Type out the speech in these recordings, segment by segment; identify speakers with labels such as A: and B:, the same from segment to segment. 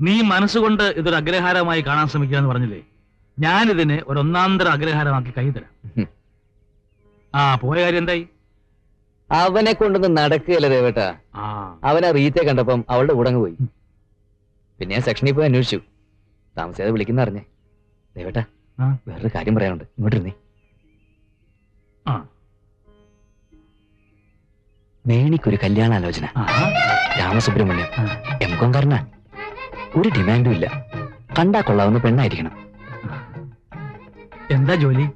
A: നീ മനസ്സുകൊണ്ട് ഇതൊരു അഗ്രഹാരമായി കാണാൻ ശ്രമിക്കുക എന്ന് പറഞ്ഞില്ലേ? ഞാനിതിനെ ഒരു ഒന്നാന്തര അഗ്രഹാരമാക്കി കൈ തരാം. ആ പോയ കാര്യം എന്തായി?
B: അവനെ കൊണ്ടൊന്ന് നടക്കുകയല്ല ദേവേട്ടാ.
A: ആ.
B: അവൻ ആ കണ്ടപ്പം അവളുടെ ഉടങ്ങ് പോയി. പിന്നെ ഞാൻ സെക്ഷനിൽ പോയി അന്വേഷിച്ചു. താമസിയാതെ വിളിക്കുന്ന അറിഞ്ഞേ. ദേവേട്ട
A: ആ.
B: വേറൊരു കാര്യം പറയാനുണ്ട്. ഇങ്ങോട്ടിരുന്നേ
A: ആ.
B: വേണിക്കൊരു കല്യാണാലോചന.
A: ആഹാ.
B: രാമസുബ്രഹ്മണ്യം.
A: ആ.
B: എം കോങ്കാരനാ ഒരു ഡിമാൻഡും ഇല്ല. കണ്ടാ കൊള്ളാവുന്ന പെണ്ണായിരിക്കണം.
A: എന്താ ജോലി?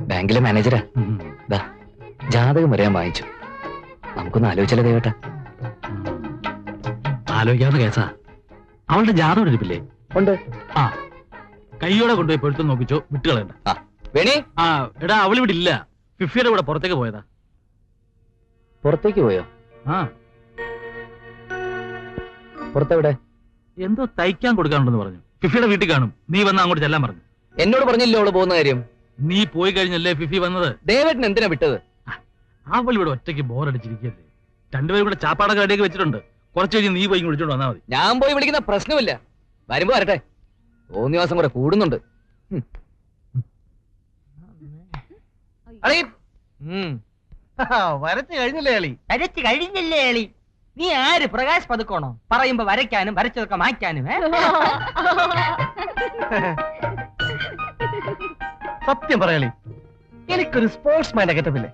B: ബാങ്കിലെ മാനേജരാ.
A: ദാ
B: ജാതകം വരെ ഞാൻ വാങ്ങിച്ചു. നമുക്കൊന്ന് ആലോചിച്ചാലോ ദേവേട്ടാ.
A: ആലോചിക്കാവുന്ന കേസാ. അവളുടെ ജാതകം എടുപ്പില്ലേ?
B: ഉണ്ട്.
A: ആ കൈയോടെ കൊണ്ടുപോയി പൊരുത്തം നോക്കിച്ചോ വിട്ടുകളയണ്ട.
B: വേണി?
A: ആ എടാ അവളിവിടെ ഇല്ല. ഫിഫിയുടെ കൂടെ പുറത്തേക്ക് പോയതാ.
B: പുറത്തേക്ക് പോയോ?
A: ആ.
B: പുറത്തെവിടെ?
A: എന്തോ തയ്ക്കാൻ കൊടുക്കാനുണ്ടെന്ന് പറഞ്ഞു. ഫിഫിയുടെ വീട്ടിൽ കാണും. നീ വന്ന അങ്ങോട്ട് ചെല്ലാൻ പറഞ്ഞു.
B: എന്നോട് പറഞ്ഞില്ലോ അവൾ പോകുന്ന കാര്യം?
A: നീ പോയി കഴിഞ്ഞല്ലേ ഫിഫി വന്നത്?
B: ദേവേട്ടൻ എന്തിനാ വിട്ടത്?
A: അവൾ ഇവിടെ ഒറ്റയ്ക്ക് ബോറടിച്ചിരിക്കല്ലേ രണ്ടുപേരും കൂടെ ചാപ്പാടൊക്കെ റെഡിയാക്കി വെച്ചിട്ടുണ്ട്. കുറച്ച് കഴിഞ്ഞ് നീ പോയി വിളിച്ചോണ്ട് വന്നാൽ മതി.
B: ഞാൻ പോയി വിളിക്കുന്ന പ്രശ്നമില്ല. വരുമ്പോ വരട്ടെ. മൂന്ന് ദിവസം കൂടെ കൂടുന്നുണ്ട്. അളീ.
C: വരച്ചു കഴിഞ്ഞില്ലേ അളി?
D: വരച്ച് കഴിഞ്ഞില്ലേ എളി നീ ആര്? പ്രകാശ് പതുക്കോണോ? പറയുമ്പോ വരയ്ക്കാനും വരച്ചതൊക്കെ മായ്ക്കാനും?
C: സത്യം പറയാളി എനിക്കൊരു സ്പോർട്സ് മാന്റെ ഗെറ്റപ്പില്ലേ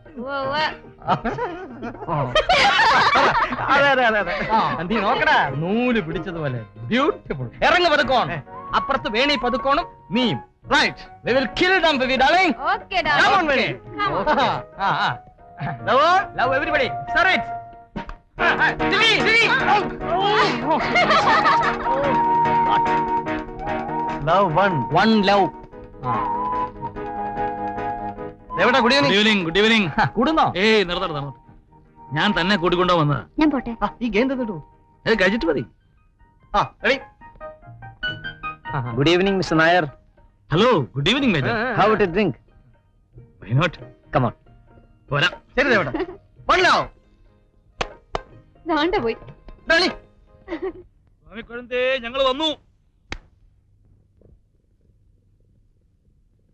C: അതെ അതെ അതെ അതെ.
D: നീ നോക്കടാ നൂൽ പിടിച്ചതുപോലെ ബ്യൂട്ടിഫുൾ ഇറങ്ങു പതുക്കോൺ അപ്പുറത്ത് വേണി പതുക്കോണും നീയും.
C: Right
D: we will kill them baby darling
E: okay
D: darling
E: come
D: on Veni ആ, ആ. Love love everybody Sir
C: love one
D: one love
C: എവിടെ good
A: good
C: evening
A: evening good evening
D: കൂടുന്നോ?
A: ഏയ് നിർത്തണം നിർത്തണം ഞാൻ തന്നെ കൂട്ടിക്കൊണ്ടോ വന്നത്.
E: ഞാൻ പോട്ടെ.
C: ഈ ഗെയിം തന്നിട്ടു.
A: അത് കഴിച്ചിട്ട് മതി.
C: ആ ready
B: good evening mister Nair
A: hello good evening major
B: how to drink
A: why not
B: come on
A: പോരാ.
C: ശരി ദേവട്ടെ വൺ ലവ്
E: ദാണ്ട പോയി.
A: ഞങ്ങൾ വന്നു.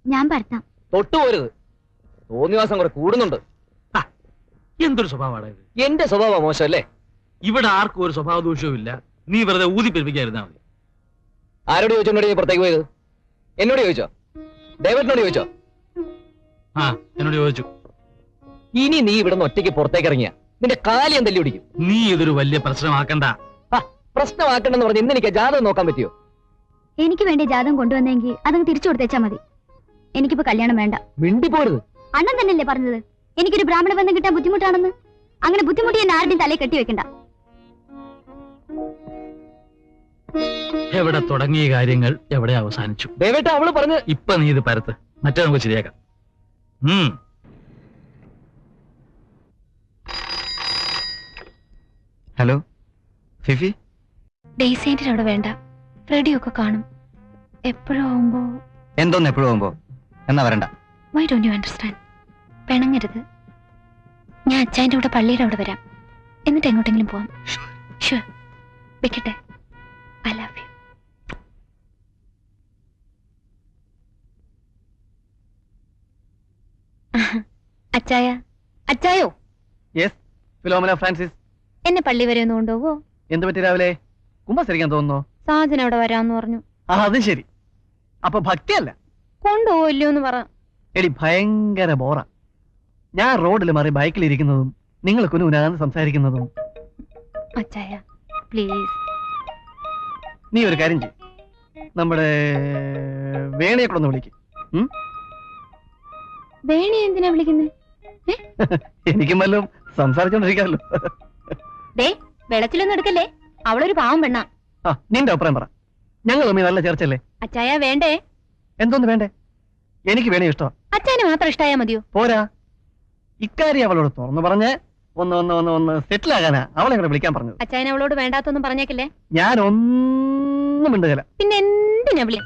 E: ഞാൻ പരത്താം.
B: തൊട്ടുപോരുത് മൂന്ന് ദിവസം കൂടെ കൂടുന്നുണ്ട്.
A: എന്തൊരു സ്വഭാവമാണ് ഇത്?
B: എന്റെ സ്വഭാവം മോശമല്ലേ?
A: ഇവിടെ ആർക്കും ഒരു സ്വഭാവ ദോഷവും ഇല്ല. നീ വെറുതെ ഊതി പെരുപ്പിക്കാതിരുന്നാ മതി.
B: ആരോട് ചോദിച്ചോണ്ടോ നീ പുറത്തേക്ക് പോയത്? എന്നോട് ചോദിച്ചോ? ഡേവിഡിനോട് ചോദിച്ചോ?
A: ആ എന്നോട് ചോദിച്ചു.
B: ഇനി നീ ഇവിടെ നിന്ന് ഒറ്റയ്ക്ക് പുറത്തേക്ക് ഇറങ്ങിയ. നിന്റെ കാലി ഞാൻ തല്ലി പിടിക്കും?
A: നീ ഇതൊരു വലിയ പ്രശ്നമാക്കണ്ട.
B: ആ, പ്രശ്നമാക്കണ്ടെന്ന് പറഞ്ഞ് ഇന്ന് എനിക്ക് ജാതകം നോക്കാൻ പറ്റിയോ?
E: എനിക്ക് വേണ്ടി ജാതകം കൊണ്ടുവന്നെങ്കിൽ അതങ്ങ് തിരിച്ചു കൊടുത്തേച്ചാ മതി. എനിക്കിപ്പോ കല്യാണം വേണ്ട.
B: മിണ്ടി പോരുത്.
E: അണ്ണൻ തന്നെയല്ലേ പറഞ്ഞത്? എനിക്കൊരു ബ്രാഹ്മണ ബന്ധം കിട്ടാൻ ബുദ്ധിമുട്ടാണെന്ന്? അങ്ങനെ ബുദ്ധിമുട്ടി എന്നെ ആരുടെയും തലയിൽ കെട്ടി വെക്കണ്ട.
A: എവിടെ തുടങ്ങിയ കാര്യങ്ങൾ എവിടെ അവസാനിച്ചു?
B: ദേവേട്ട അവൾ പറഞ്ഞ്
A: ഇപ്പൊ നീ ഇത് പരത്ത്. മറ്റേ നമുക്ക് ശരിയാക്കാം. ഉം.
C: ഹലോ ഫിഫി
E: ഡേസേന്റിന് അവിടെ വേണ്ട. റെഡിയൊക്കെ കാണും. എപ്പോഴും ആവുമ്പോ
C: എന്തോന്ന് എപ്പോഴും ആവുമ്പോ? എന്നാ വരണ്ട.
E: വൈ ഡോണ്ട് യു അണ്ടർസ്റ്റാൻഡ് പിണങ്ങരുത്. ഞാൻ അച്ചായന്റെ കൂടെ പള്ളിയുടെ അവിടെ വരാം. എന്നിട്ട് എങ്ങോട്ടെങ്കിലും പോവാം. ഷുവർ വെക്കട്ടെ. ഐ ലവ് യു അച്ചായ. അച്ചായോ?
C: യെസ് ഫിലോമന ഫ്രാൻസിസ്
E: എന്നെ പള്ളി വരെ ഒന്ന് കൊണ്ടുപോവോ?
C: എന്ത് പറ്റി രാവിലെ? കുമ്പസരിക്കാൻ തോന്നുന്നു
E: സാജൻ അവിടെ വരാന്ന് പറഞ്ഞു.
C: ആ അത് ശരി. അപ്പൊ ഭക്തിയല്ല?
E: കൊണ്ടുപോവോ ഇല്ലയോ എന്ന് പറ.
C: എടി ഭയങ്കര ബോറ. ഞാൻ റോഡിൽ മാറി ബൈക്കിൽ ഇരിക്കുന്നതും നിങ്ങൾ കുനുകുനാന്ന് സംസാരിക്കുന്നതും.
E: അച്ചായ പ്ലീസ്.
C: നീ ഒരു കാര്യം ചെയ്യും. നമ്മുടെ വേണയെ കൂടെ ഒന്ന് വിളിക്കും.
E: വേണി എന്തിനാ വിളിക്കുന്നത്
C: എനിക്കും വല്ലതും സംസാരിച്ചോണ്ടിരിക്കാമല്ലോ.
E: ദേ വെള്ളത്തിലൊന്നും എടുക്കല്ലേ? അവളൊരു പാവം പെണ്ണാ.
C: ആ നിന്റെ അഭിപ്രായം പറ. ഞങ്ങൾ തമ്മിൽ നല്ല ചേർച്ചല്ലേ
E: അച്ചായ വേണ്ടേ?
C: എന്തോന്ന് വേണ്ടേ? എനിക്ക് വേണേ ഇഷ്ടം.
E: അച്ചായന് മാത്രം ഇഷ്ടായാ മതിയോ?
C: പോരാ. ഇക്കാര്യം അവളോട് തുറന്നു പറഞ്ഞ് ഒന്ന് ഒന്ന് ഒന്ന് ഒന്ന് സെറ്റിൽ ആകാനാ അവളെ ഇങ്ങോട്ട് വിളിക്കാൻ പറഞ്ഞു
E: അച്ചായൻ അവളോട് വേണ്ടാത്തൊന്നും പറഞ്ഞേക്കില്ലേ?
C: ഞാൻ ഒന്നും മിണ്ടുകല
E: പിന്നെ എന്തിനാ വിളി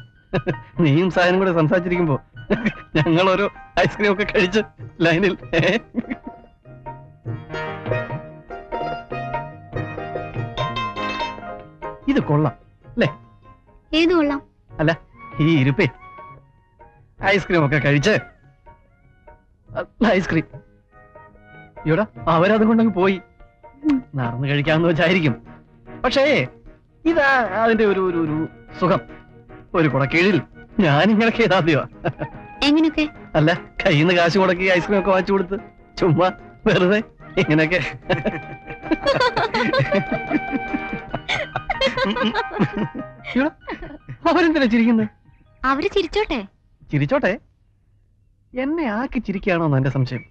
C: നീയും സാധനം കൂടെ സംസാരിച്ചിരിക്കുമ്പോ ഞങ്ങൾ ഒരു ഐസ്ക്രീം ഒക്കെ കഴിച്ച് ലൈനിൽ ഏ? ഇത് കൊള്ളാം. അല്ലേ?
E: ഏത് കൊള്ളാം?
C: അല്ല ഈ ഇരുപ്പേ. ഐസ്ക്രീം ഒക്കെ കഴിച്ച് ഐസ്ക്രീം. ഇവിടെ അവരത് കൊണ്ടങ്ങ് പോയി. നടന്നു കഴിക്കാമെന്ന് വെച്ചായിരിക്കും. പക്ഷേ ഇതാ അതിന്റെ ഒരു ഒരു ഒരു സുഖം. ഒരു കുടക്കീഴിൽ ഞാനിങ്ങനെ കേതാദ്യോ
E: എങ്ങനെയൊക്കെ?
C: അല്ല കയ്യിൽ നിന്ന് കാശ് മുടക്കി ഐസ്ക്രീം ഒക്കെ വാങ്ങിച്ചു കൊടുത്ത് ചുമ്മാ വെറുതെ ഇങ്ങനെയൊക്കെ. അവരെന്തിനാ ചിരിക്കുന്നത്
E: അവർ ചിരിച്ചോട്ടെ.
C: ചിരിച്ചോട്ടെ? എന്നെ ആക്കി ചിരിക്കുകയാണോന്ന് എന്റെ സംശയം.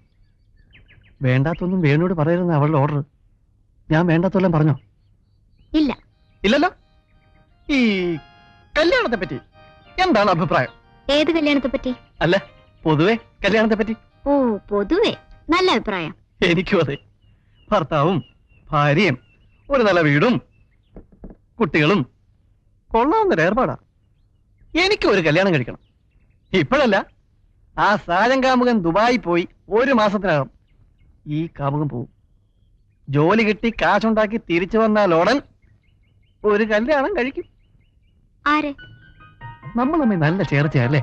C: വേണ്ടാത്തൊന്നും വേണോട് പറയരുന്ന അവളുടെ ഓർഡർ ഞാൻ വേണ്ടാത്തൊല്ലാം പറഞ്ഞോ?
E: ഇല്ല.
C: ഇല്ലല്ലോ? ഈ കല്യാണത്തെ പറ്റി എന്താണ് അഭിപ്രായം?
E: ഏത് കല്യാണത്തെ പറ്റി അല്ല
C: പൊതുവെ കല്യാണത്തെ പറ്റി
E: ഓ പൊതുവെ. നല്ല അഭിപ്രായം.
C: എനിക്കും അതെ. ഭർത്താവും ഭാര്യയും ഒരു നല്ല വീടും കുട്ടികളും കൊള്ളാവുന്നൊരു ഏർപ്പാടാ. എനിക്കും ഒരു കല്യാണം കഴിക്കണം. ഇപ്പോഴല്ല ആ സാരം കാമുകൻ ദുബായി പോയി ഒരു മാസത്തിനകം ഈ കാമുകൻ പോവും. ജോലി കിട്ടി കാശുണ്ടാക്കി തിരിച്ചു വന്നാൽ ഉടൻ ഒരു കല്യാണം കഴിക്കും.
E: ആരെ?
C: നമ്മൾ തമ്മിൽ നല്ല ചേർച്ചയല്ലേ?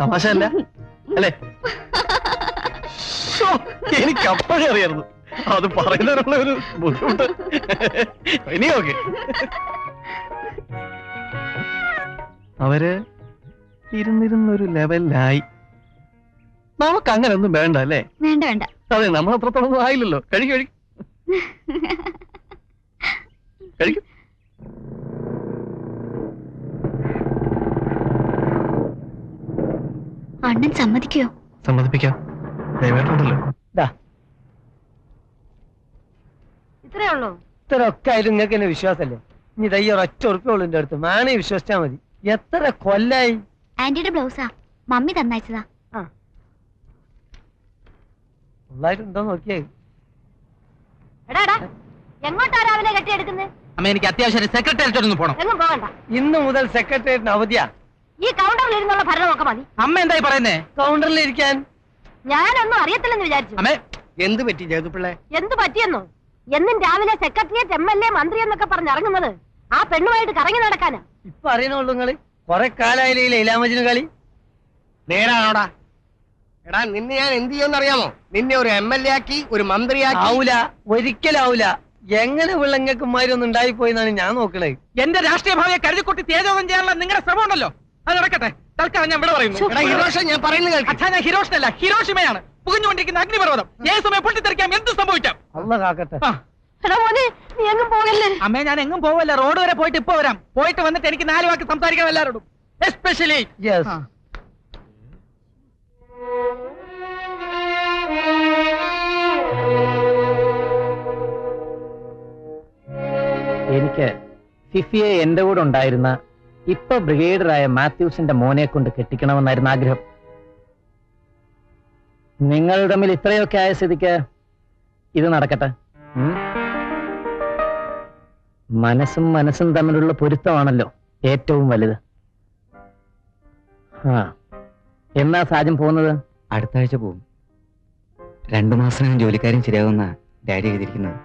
C: തമാശ അല്ല അല്ലേ? എനിക്ക് അപ്പോഴേ അറിയായിരുന്നു. അത് പറയുന്നതിനുള്ള ഒരു ബുദ്ധിമുട്ട്. ഇനി ഓക്കെ അവർ ഇരുന്നിരുന്നൊരു ലെവലിലായി. നമുക്ക് അങ്ങനെ ഒന്നും വേണ്ട അല്ലേ?
E: വേണ്ട വേണ്ട.
C: അതെ നമ്മൾ അത്രത്തോളം ഒന്നും ആയില്ലല്ലോ. കഴിക്കും കഴിക്കും. കഴിക്കും.
E: അണ്ണൻ സമ്മതിക്കോ?
C: സമ്മതിപ്പിക്കാം. ദയവായിട്ടുണ്ടല്ലോ
F: ഇത്രേ ഉള്ളൂ.
G: ഇത്രയൊക്കെ ആയാലും നിങ്ങൾക്ക് എന്നെ വിശ്വാസല്ലേ ഇനി തയ്യ ഒരൊറ്റ ഉറപ്പുള്ളൂ എന്റെ അടുത്ത്. മാണെ വിശ്വസിച്ചാ മതി. എത്ര കൊല്ലായി?
E: ആന്റിയുടെ ബ്ലൗസാ. മമ്മി തന്നയച്ചതാ.
G: ഉള്ളായിട്ടുണ്ടോ നോക്കിയേ.
F: എടാ എടാ. എങ്ങോട്ടാ രാവിലെ കെട്ടിയെടുക്കുന്നത്?
D: അമ്മ എനിക്ക് അത്യാവശ്യം സെക്രട്ടേറിയറ്റ് ഒന്ന് പോണം.
F: എങ്ങും പോകണ്ട.
G: ഇന്ന് മുതൽ സെക്രട്ടേറിയറ്റിന് അവധിയാ.
F: ഈ കൗണ്ടറിൽ ഇരുന്നുള്ള ഭരണമൊക്കെ മതി.
D: അമ്മ എന്തായി പറയുന്നേ?
G: കൗണ്ടറിൽ ഇരിക്കാൻ.
F: ഞാനൊന്നും അറിയത്തില്ലെന്ന് വിചാരിച്ചു.
D: അമ്മേ
G: എന്ത് പറ്റി ജേതുപിള്ളേ?
F: എന്ത് പറ്റിയെന്നോ? എന്നും രാവിലെ സെക്രട്ടറിയേറ്റ് എം എൽ എ മന്ത്രി എന്നൊക്കെ പറഞ്ഞ് ഇറങ്ങുന്നത്. ആ പെണ്ണുമായിട്ട് കറങ്ങി നടക്കാനാ
G: ഇപ്പൊ അറിയണുള്ളൂ നിങ്ങൾ. കൊറേ കാലായില്ലേ ലൈലാമജിന് കളി?
H: നേരാണോടാ. എടാ നിന്നെ ഞാൻ എന്ത് ചെയ്യുമെന്ന് അറിയാമോ? നിന്നെ ഒരു എം എൽ എ ആക്കി ഒരു മന്ത്രിയാക്കി.
G: ആവൂല. ഒരിക്കലാവൂല എങ്ങനെ വിളങ്ങക്കുമാരൊന്നും ഒന്നും ഉണ്ടായിപ്പോയി എന്നാണ് ഞാൻ നോക്കണേ.
D: എന്റെ രാഷ്ട്രീയ ഭാവിയെ കരുതിക്കുട്ടി തേജോധം ചെയ്യാനുള്ള നിങ്ങളുടെ ശ്രമം ഉണ്ടല്ലോ അത് നടക്കട്ടെ. തൽക്കാലം ഞാൻ ഇവിടെ പറയുന്നു.
H: എടാ ഹിരോഷ ഞാൻ പറയുന്നത് കേൾക്ക്.
D: അച്ഛാ ഞാൻ ഹിരോഷിനല്ല. ഹിരോഷിമയാണ്. പുകഞ്ഞുകൊണ്ടിരിക്കുന്ന അഗ്നിപർവതം. ഏത് സമയം പൊട്ടിത്തെറിക്കാം. എന്ത് സംഭവിക്കാം?
G: കാക്കട്ടെ.
D: ആ,
F: എടാ മോനെ നീ എങ്ങും പോകല്ലേ?
D: അമ്മേ ഞാൻ എങ്ങും പോവല്ല. റോഡ് വരെ പോയിട്ട് ഇപ്പൊ വരാം. പോയിട്ട് വന്നിട്ട് എനിക്ക് നാല് വാക്ക് സംസാരിക്കണം എല്ലാവരോടും എസ്പെഷ്യലി
G: യെസ്
I: എനിക്ക് ഫിഫിയെ എന്റെ കൂടെ ഉണ്ടായിരുന്ന ഇപ്പൊ ബ്രിഗേഡറായ മാത്യൂസിന്റെ മോനെ കൊണ്ട് കെട്ടിക്കണമെന്നായിരുന്നു ആഗ്രഹം. നിങ്ങൾ തമ്മിൽ ഇത്രയൊക്കെ ആയ സ്ഥിതിക്ക് ഇത് നടക്കട്ടെ? മനസ്സും മനസ്സും തമ്മിലുള്ള പൊരുത്തമാണല്ലോ ഏറ്റവും വലുത്. ആ. എന്നാ സാജൻ പോകുന്നത്?
B: അടുത്ത ആഴ്ച പോകും രണ്ടു മാസം ജോലിക്കാരും ശരിയാകുന്ന ഡാഡി എഴുതിയിരിക്കുന്നത്.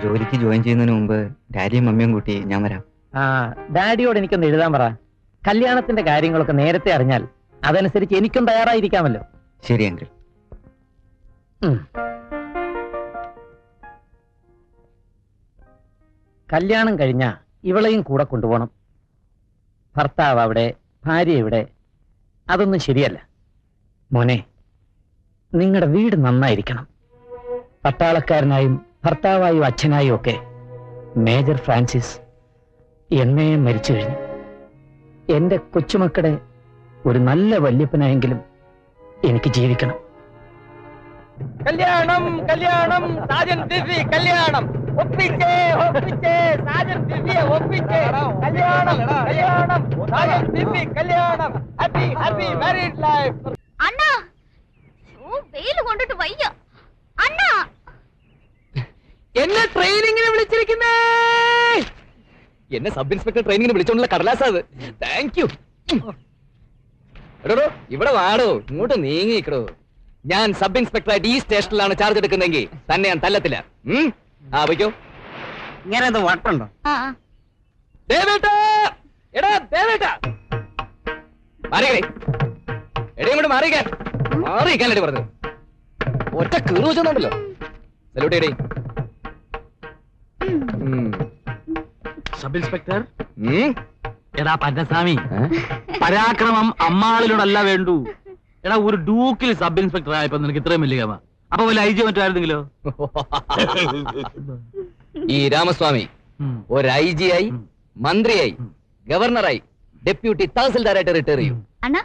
B: ജോലിക്ക് ജോയിൻ ചെയ്യുന്നതിന് മുമ്പ് ഡാഡിയും മമ്മിയും കൂട്ടി ഞാൻ വരാം.
I: ആ ഡാഡിയോട് എനിക്കൊന്ന് എഴുതാൻ പറ. കല്യാണത്തിന്റെ കാര്യങ്ങളൊക്കെ നേരത്തെ അറിഞ്ഞാൽ അതനുസരിച്ച് എനിക്കും തയ്യാറായിരിക്കാമല്ലോ.
B: ശരി അങ്കിൾ
I: കല്യാണം കഴിഞ്ഞ ഇവളെയും കൂടെ കൊണ്ടുപോകണം. ഭർത്താവ് അവിടെ ഭാര്യ ഇവിടെ. അതൊന്നും ശരിയല്ല. മോനെ നിങ്ങളുടെ വീട് നന്നായിരിക്കണം. പട്ടാളക്കാരനായും ഭർത്താവായും അച്ഛനായും ഒക്കെ മേജർ ഫ്രാൻസിസ് എന്നേ മരിച്ചു കഴിഞ്ഞു. എന്റെ കൊച്ചുമക്കളുടെ ഒരു നല്ല വല്യപ്പനായെങ്കിലും എനിക്ക് ജീവിക്കണം.
D: കല്യാണം കല്യാണം സാജൻ ദിവ്യ കല്യാണം. ഒപ്പിച്ചേ ഒപ്പിച്ചേ സാജൻ ദിവ്യ ഒപ്പിച്ചേ. കല്യാണം കല്യാണം. സാജൻ ദിവ്യ കല്യാണം. ഹാപ്പി ഹാപ്പി മാരീഡ് ലൈഫ്
E: അണ്ണാ വെയിൽ കൊണ്ടിട്ട് വയ്യ. അണ്ണാ.
B: എന്നെ ട്രെയിനിങ്ങിന് വിളിച്ചിരിക്കുന്നേ. എന്നെ സബ് ഇൻസ്പെക്ടർ ട്രെയിനിങ്ങിന് വിളിച്ചോണ്ടുള്ള കടലാസാ അത്. താങ്ക് യു എടോ ഇവിടെ വാടോ ഇങ്ങോട്ട് നീങ്ങിക്കടോ ഞാൻ സബ് ഇൻസ്പെക്ടറായിട്ട് ഈ സ്റ്റേഷനിലാണ് ചാർജ് എടുക്കുന്നെങ്കിൽ തന്നെ ഞാൻ തല്ലത്തില്ല. ഉം? ആ വയ്ക്കോ
J: ഇങ്ങനെ ഇത് വട്ടുണ്ടോ?
E: ആ ആ.
B: ദേവേട്ടാ എടാ ദേവേട്ട മാറിക്കേ എടേ ഇങ്ങോട്ട് മാറിക്കാൻ മാറിക്കാനടി പറഞ്ഞത്. ഒറ്റ കീറു വെച്ചോണ്ടല്ലോ സല്യൂട്ട് ചെയ്യടേ.
A: Sub inspector? എടാ പന്നസ്വാമി? പരാക്രമം അമ്മാളിനോടല്ല വേണ്ടു. എടാ ഒരു ഡൂക്കിൽ സബ് ഇൻസ്പെക്ടർ ആയപ്പോ നിനക്ക് ഇത്രയും വലിയ ഗമ അപ്പൊ വല്ല ഐ ജി മറ്റായിരുന്നെങ്കിലോ?
B: ഈ രാമസ്വാമി ഒരു ഐ ജി ആയി മന്ത്രിയായി ഗവർണറായി ഡെപ്യൂട്ടി തഹസിൽദാരായിട്ട് റിട്ടയർ ചെയ്യും.
E: അണ്ണാ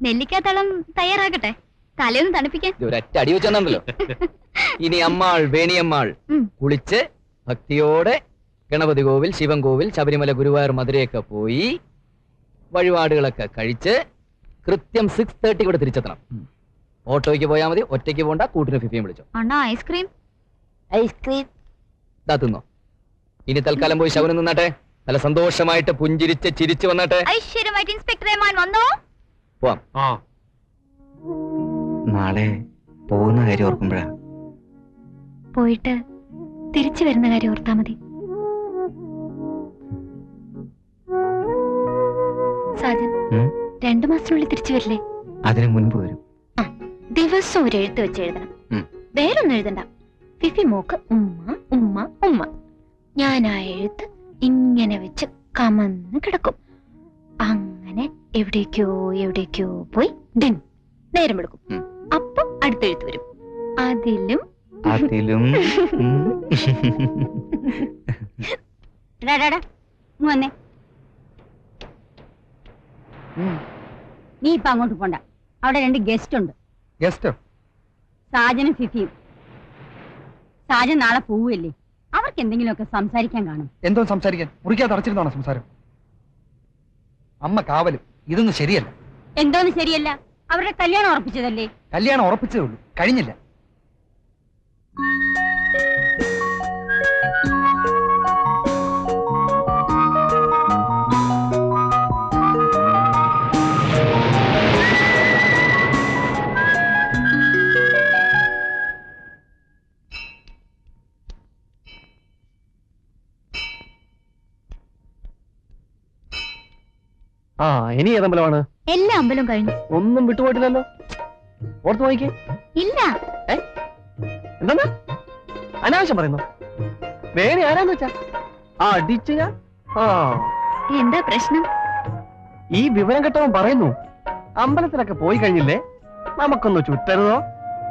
E: നെല്ലിക്കാത്തളം തയ്യാറാക്കട്ടെ. തലയൊന്ന് തണുപ്പിക്കാൻ.
B: ഒരറ്റ അടി വെച്ചോ ഇനി അമ്മാൾ വേണിയമ്മാൾ. കുളിച്ച് ഭക്തിയോടെ ഗണപതി കോവിൽ ശിവൻ കോവിൽ ശബരിമല ഗുരുവായൂർ മധുരയൊക്കെ പോയി വഴിപാടുകളൊക്കെ കഴിച്ച് കൃത്യം സിക്സ് തേർട്ടി കൂടെ തിരിച്ചെത്തണം. ഓട്ടോയ്ക്ക് പോയാൽ മതി ഒറ്റയ്ക്ക് പോണ്ട കൂട്ടിന് ഫിഫിയും വിളിച്ചോ.
E: അണ്ണാ ഐസ്ക്രീം
F: ഐസ്ക്രീം
B: ഇതാ തിന്നോ. ഇനി തൽക്കാലം പോയി ശവനം നിന്നാട്ടെ. നല്ല സന്തോഷമായിട്ട് പുഞ്ചിരിച്ച് ചിരിച്ചു വന്നാട്ടെ.
E: ഐശ്വര്യമായിട്ട് ഇൻസ്പെക്ടർ ഏമാൻ വന്നോ?
B: പോവാം.
A: ആ.
B: നാളെ പോകുന്ന കാര്യം ഓർക്കുമ്പോഴാ.
E: പോയിട്ട് തിരിച്ചു വരുന്ന കാര്യം ഓർത്താ മതി. സാജൻ? രണ്ടു മാസത്തിനുള്ളിൽ തിരിച്ചു വരില്ലേ?
B: അതിനു മുൻപ് വരും.
E: ദിവസം ഒരു എഴുത്ത് വെച്ച് എഴുതണം. വേറൊന്നും എഴുതണ്ട. ഫിഫി മോക്ക് ഉമ്മ ഉമ്മ ഉമ്മ. ഞാൻ ആ എഴുത്ത് ഇങ്ങനെ വെച്ച് കമന്ന് കിടക്കും. അങ്ങനെ എവിടേക്കോ എവിടേക്കോ പോയി ഡിൻ നേരം എടുക്കും. അപ്പം അടുത്ത എഴുത്ത് വരും. അതിലും
B: അതിലും
F: വന്നേ. നീ ഇപ്പൊ അങ്ങോട്ട് പോണ്ട. അവിടെ രണ്ട് ഗസ്റ്റ് ഉണ്ട്.
K: ഗസ്റ്റോ
F: സാജനും ഫിഫിയും സാജൻ നാളെ പോവുകയല്ലേ? അവർക്ക് എന്തെങ്കിലുമൊക്കെ സംസാരിക്കാൻ കാണും.
K: എന്തോ സംസാരിക്കാൻ? മുറിക്കാതെ അടച്ചിരുന്നാണോ സംസാരം? അമ്മ കാവലും. ഇതൊന്നും ശരിയല്ല.
F: എന്തോന്ന് ശരിയല്ല? അവരുടെ കല്യാണം ഉറപ്പിച്ചതല്ലേ?
K: കല്യാണം ഉറപ്പിച്ചതേ ഉള്ളൂ. കഴിഞ്ഞില്ല.
C: ആ ഇനി ഏതമ്പലമാണ്
E: എല്ലാ അമ്പലവും കഴിഞ്ഞു.
C: ഒന്നും വിട്ടുപോയിട്ടില്ലല്ലോ? ഓർത്ത് നോക്കിക്കേ.
E: ഇല്ല.
C: എന്താ അനാവശ്യം പറയുന്നു? വേണി ആരാന്ന് വെച്ചാ? ആ അടിച്ചു ഞാൻ? ആ.
E: എന്താ പ്രശ്നം?
C: ഈ വിവരം കെട്ടവൻ പറയുന്നു അമ്പലത്തിലൊക്കെ പോയി കഴിഞ്ഞില്ലേ? നമുക്കൊന്ന് ചുറ്റരുതോ?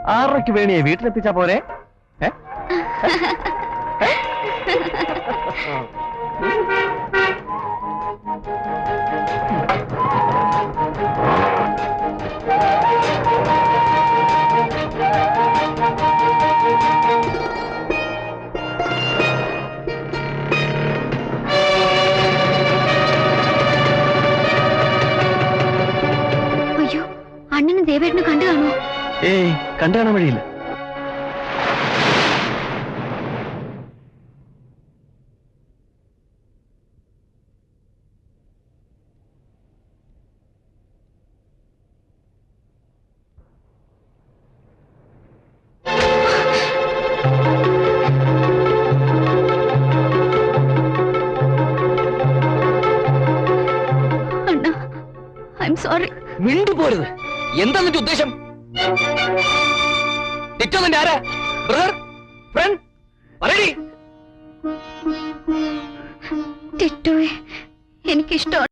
C: ആറരയ്ക്ക് വേണിയെ വീട്ടിലെത്തിച്ചാ പോരെ? ഏ? ഏ?
E: ദേവേട്ടനും കണ്ടു കാണുമോ?
C: ഏയ് കണ്ടു കാണാൻ വഴിയില്ല.
E: അണ്ണ ഐ എം സോറി
B: മിണ്ടു പോരുത്. എന്താ നിന്റെ ഉദ്ദേശം? തെറ്റോ നിന്റെ ആരാ? ബ്രദർ ഫ്രണ്ട് പറയടി.
E: തെറ്റോ എനിക്കിഷ്ടമാണ്